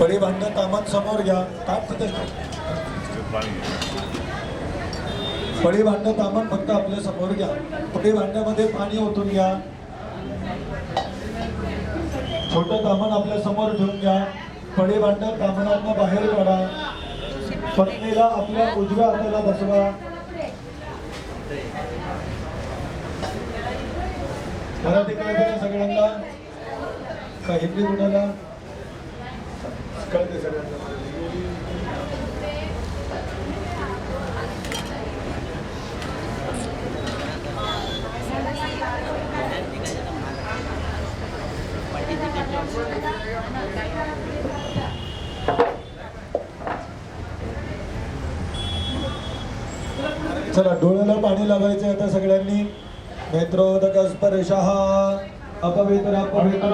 पडी भांड तामत समोर घ्या. ताट तिथे पडी भांड तामण फक्त आपल्यासमोर घ्या. पडी भांड्यामध्ये पाणी ओतून घ्या. छोटं तामण आपल्यासमोर ठेवून घ्या. पडी भांड तामणातनं बाहेर काढा. पत्नीला आपल्या उजव्या हाताला बसवा. मराठी सगळ्यांना का हिंदी कुणाला? कळते सगळ्यांना. चला डोळ्याला पाणी लावायचं आता सगळ्यांनी. नेत्रोदक स्पर्शः अपवित्र अपवित्र